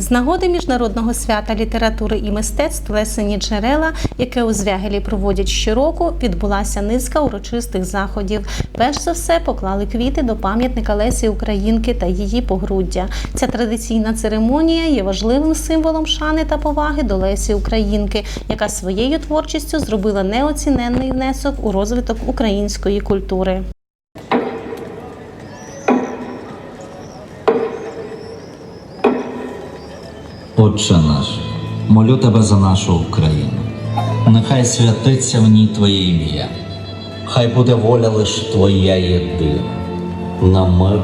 З нагоди міжнародного свята літератури і мистецтв Лесені джерела, яке у Звягелі проводять щороку, відбулася низка урочистих заходів. Перш за все поклали квіти до пам'ятника Лесі Українки та її погруддя. Ця традиційна церемонія є важливим символом шани та поваги до Лесі Українки, яка своєю творчістю зробила неоціненний внесок у розвиток української культури. Отче наш, молю тебе за нашу Україну. Нехай святиться в ній Твоє ім'я, хай буде воля лиш Твоя єдина, на мир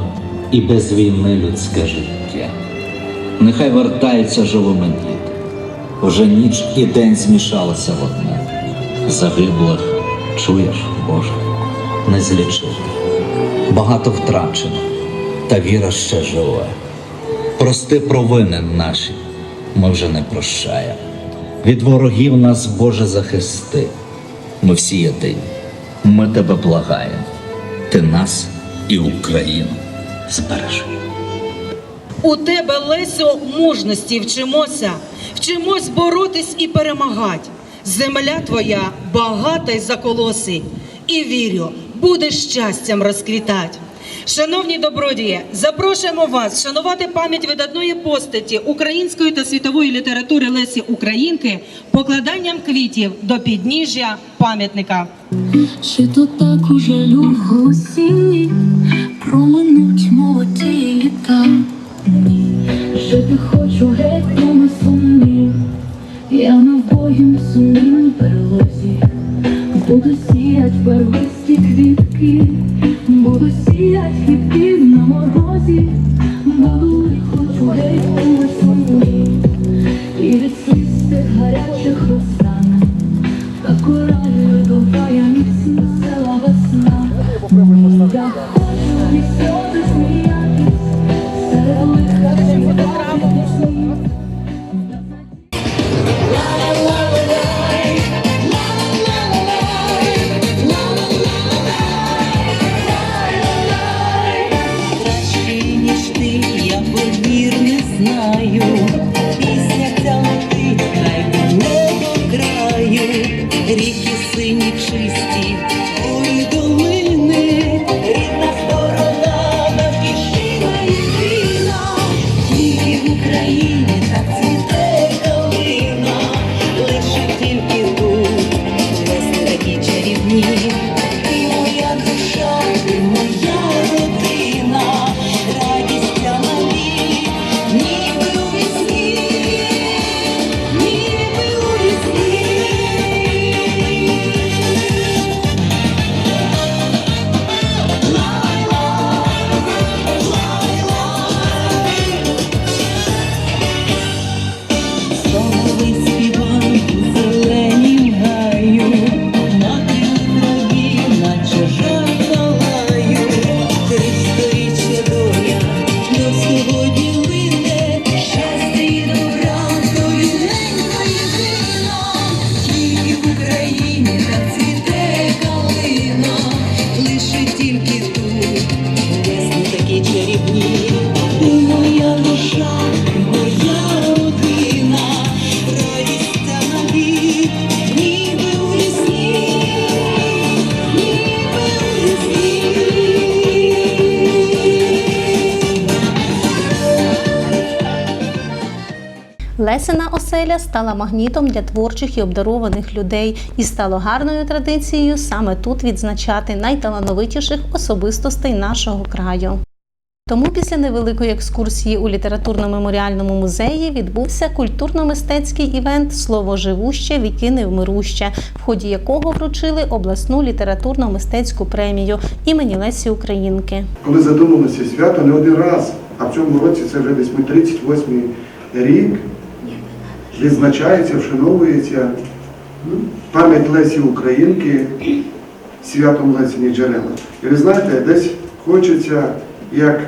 і без війни людське життя. Нехай вертаються живими діти. Вже ніч і день змішалися в одне. Загиблих, чуєш, Боже, не злічити. Багато втрачено, та віра ще живе. Прости провини наші, ми вже не прощаємо. Від ворогів нас, Боже, захисти. Ми всі єдині. Ми тебе благаємо. Ти нас і Україну збережи. У тебе, Лесю, мужності вчимося, вчимось боротись і перемагати. Земля твоя багата й заколоси, і вірю, буде щастям розквітать. Шановні добродії, запрошуємо вас шанувати пам'ять видатної постаті української та світової літератури Лесі Українки покладанням квітів до підніжжя пам'ятника. Чи то так уже люго осінні проминуть молоді літа? Жити хочу геть дома сумні, я на вбогім сумнім чарівні. Чарівні. Ти моя душа, моя родина, радість та навік, ніби у лісі, ніби у лісі. Лесина оселя стала магнітом для творчих і обдарованих людей і стало гарною традицією саме тут відзначати найталановитіших особистостей нашого краю. Тому після невеликої екскурсії у літературно-меморіальному музеї відбувся культурно-мистецький івент Слово живуще, віки невмируще, в ході якого вручили обласну літературно-мистецьку премію імені Лесі Українки. Коли задумалося свято не один раз, а в цьому році це вже десь ми 38 рік, відзначається, вшановується ну, пам'ять Лесі Українки святом Лесені джерела. І ви знаєте, десь хочеться як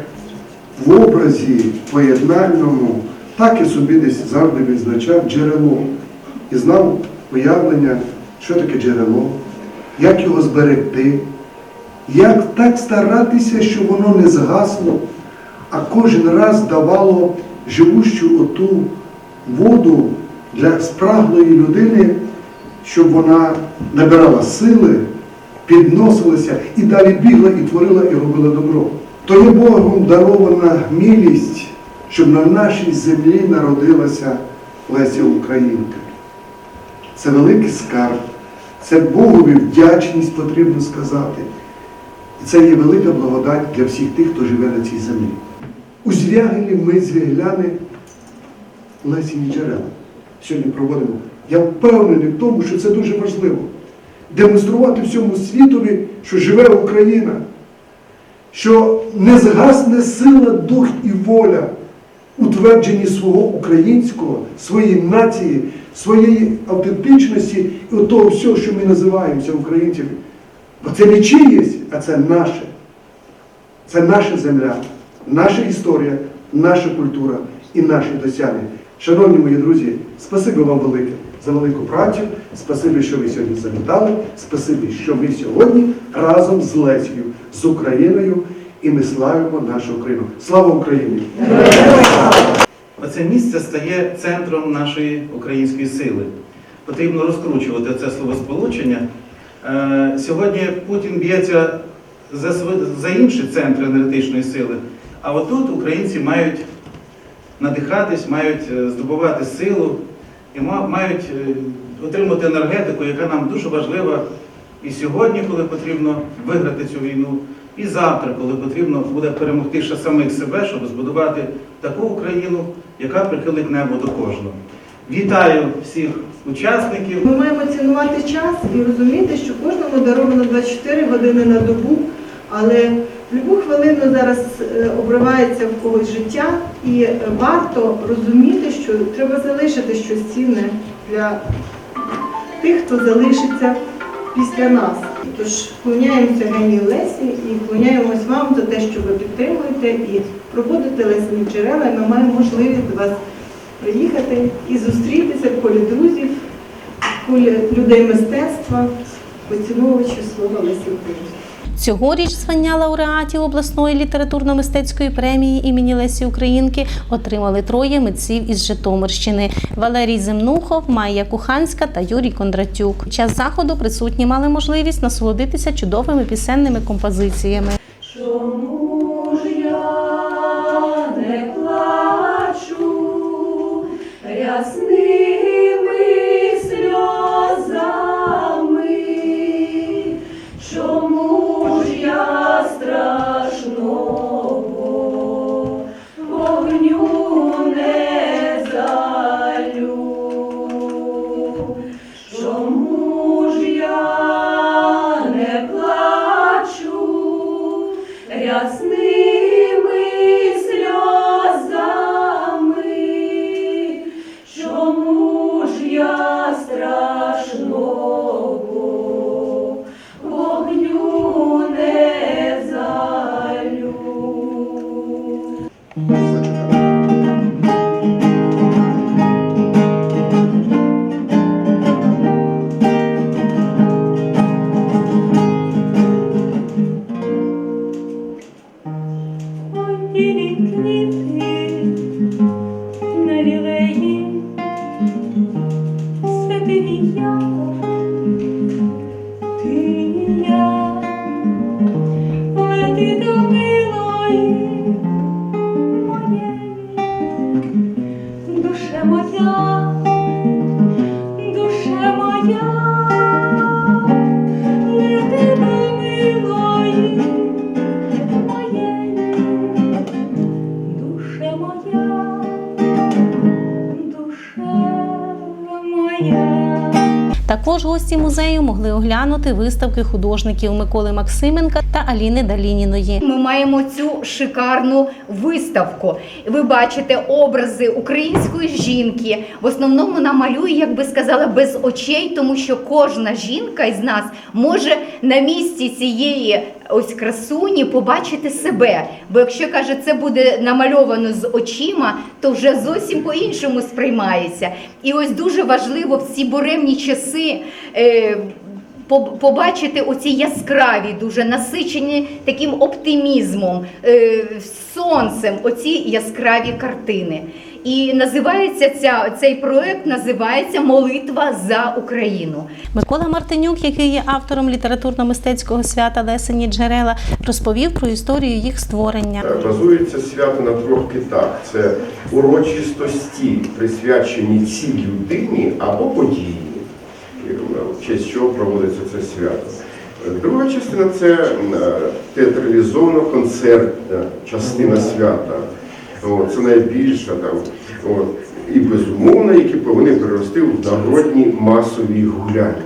в образі поєднальному, так і собі десь завжди відзначав джерело. І знав уявлення, що таке джерело, як його зберегти, як так старатися, щоб воно не згасло, а кожен раз давало живущу оту воду для спраглої людини, щоб вона набирала сили, підносилася і далі бігла і творила і робила добро. То є Богом дарована милість, щоб на нашій землі народилася Леся Українка. Це великий скарб, це Богові вдячність потрібно сказати. І це є велика благодать для всіх тих, хто живе на цій землі. У Звягелі ми звягляни Лесіні джерела сьогодні проводимо. Я впевнений в тому, що це дуже важливо. Демонструвати всьому світові, що живе Україна, що не згасне сила, дух і воля утвердженні свого українського, своєї нації, своєї автентичності і того всього, що ми називаємося українцями. Бо це не чиєсь, а це наше. Це наша земля, наша історія, наша культура і наші досягнення. Шановні мої друзі, спасибі вам велике за велику працю, спасибі, що ви сьогодні завітали, спасибі, що ви сьогодні разом з Лесією, з Україною, і ми славимо нашу Україну. Слава Україні! Оце місце стає центром нашої української сили. Потрібно розкручувати це словосполучення. Е, Сьогодні Путін б'ється за, за інші центри енергетичної сили, а отут українці мають надихатись, мають е, здобувати силу і мають е, отримати енергетику, яка нам дуже важлива і сьогодні, коли потрібно виграти цю війну, і завтра, коли потрібно буде перемогти ще самих себе, щоб збудувати таку Україну, яка прихилить небо до кожного. Вітаю всіх учасників. Ми маємо цінувати час і розуміти, що кожному даровано 24 години на добу, але в будь-яку хвилину зараз е, обривається в когось життя, і е, варто розуміти, що треба залишити щось цінне для тих, хто залишиться після нас. Тож вклоняємося Генію Лесі і вклоняємось вам за те, що ви підтримуєте і проводите лесні джерела. І Ми маємо можливість до вас приїхати і зустрітися в колі друзів, в колі людей мистецтва, поціновувачів слова Лесі Цьогоріч звання лауреатів обласної літературно-мистецької премії імені Лесі Українки отримали троє митців із Житомирщини: Валерій Земнухов, Майя Куханська та Юрій Кондратюк. Під час заходу присутні мали можливість насолодитися чудовими пісенними композиціями. Чому ж я не плачу рясними me. God. Також гості музею могли оглянути виставки художників Миколи Максименка та Аліни Далініної. Ми маємо цю шикарну виставку. Ви бачите образи української жінки. В основному вона малює, як би сказала, без очей, тому що кожна жінка із нас може на місці цієї ось красуні побачити себе. Бо якщо каже, це буде намальовано з очима, то вже зовсім по-іншому сприймається. І ось дуже важливо в ці буремні часи. Е, побачити оці яскраві, дуже насичені таким оптимізмом, е, сонцем, оці яскраві картини. І називається ця, цей проект називається Молитва за Україну. Микола Мартинюк, який є автором літературно-мистецького свята Лесені Джерела, розповів про історію їх створення. Базується свято на трьох китах. Це урочистості, присвячені цій людині або події, в честь чого проводиться це свято. Друга частина це е, концертна частина свята. От, це найбільша там. От, і безумовно, які повинні перерости в народні масові гуляння.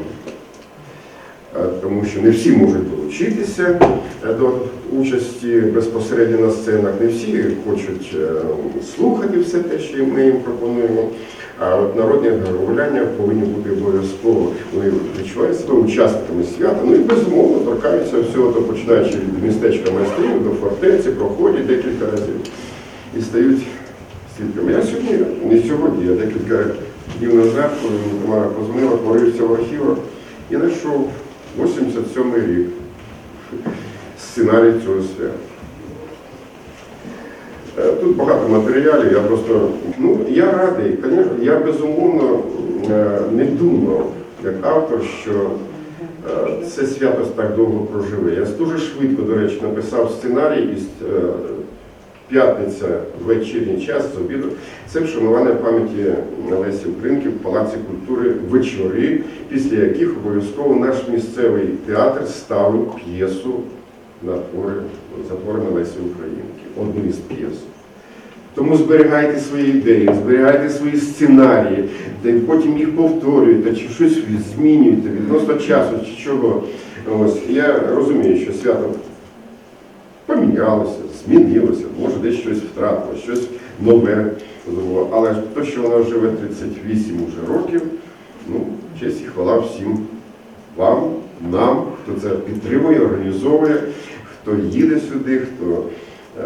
Е, тому що не всі можуть долучитися е, до участі безпосередньо на сценах, не всі хочуть е, слухати все те, що ми їм пропонуємо. А от народні гуляння повинні бути обов'язково. Вони відчувають себе учасниками свята. Ну і безумовно торкаються всього, то починаючи від містечка майстрів до фортеці, проходять декілька разів і стають свідками. Я сьогодні, не сьогодні, я декілька днів назад, коли Тамара позвонила, порився в архівах і знайшов 87 рік сценарій цього свята. Е, Тут багато матеріалів, я просто, ну, я радий, звісно, я безумовно е, не думав, як автор, що е, це свято так довго проживе. Я дуже швидко, до речі, написав сценарій із п'ятниця, вечірній час з обіду. Це вшанування пам'яті Лесі Українки в Палаці культури вечори, після яких обов'язково наш місцевий театр ставив п'єсу на твори затворення Лесі Українки, одну із п'єс. Тому зберігайте свої ідеї, зберігайте свої сценарії, де потім їх повторюєте, чи щось змінюєте відносно часу, чи чого. Ось я розумію, що свято помінялося, змінилося, може десь щось втратило, щось нове. Але те, що вона живе 38 уже років, ну, честь і хвала всім вам, нам, хто це підтримує, організовує, хто їде сюди, хто е,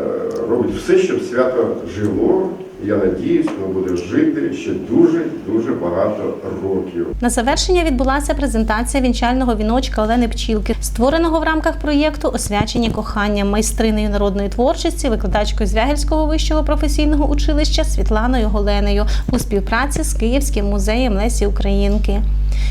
робить все, щоб свято жило. Я надіюсь, воно буде жити ще дуже дуже багато років. На завершення відбулася презентація вінчального віночка Олени Пчілки, створеного в рамках проєкту Освячені кохання майстриною народної творчості, викладачкою Звягельського вищого професійного училища Світланою Голенею у співпраці з Київським музеєм Лесі Українки.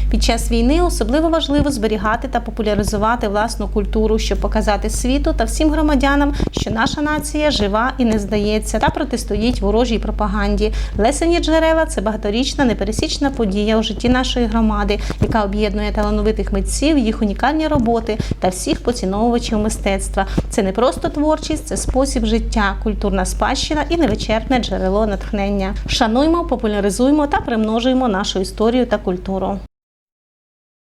Під час війни особливо важливо зберігати та популяризувати власну культуру, щоб показати світу та всім громадянам, що наша нація жива і не здається, та протистоїть ворожій пропаганді. Лесені джерела це багаторічна непересічна подія у житті нашої громади, яка об'єднує талановитих митців, їх унікальні роботи та всіх поціновувачів мистецтва. Це не просто творчість, це спосіб життя, культурна спадщина і невичерпне джерело натхнення. Шануймо, популяризуймо та примножуємо нашу історію та культуру.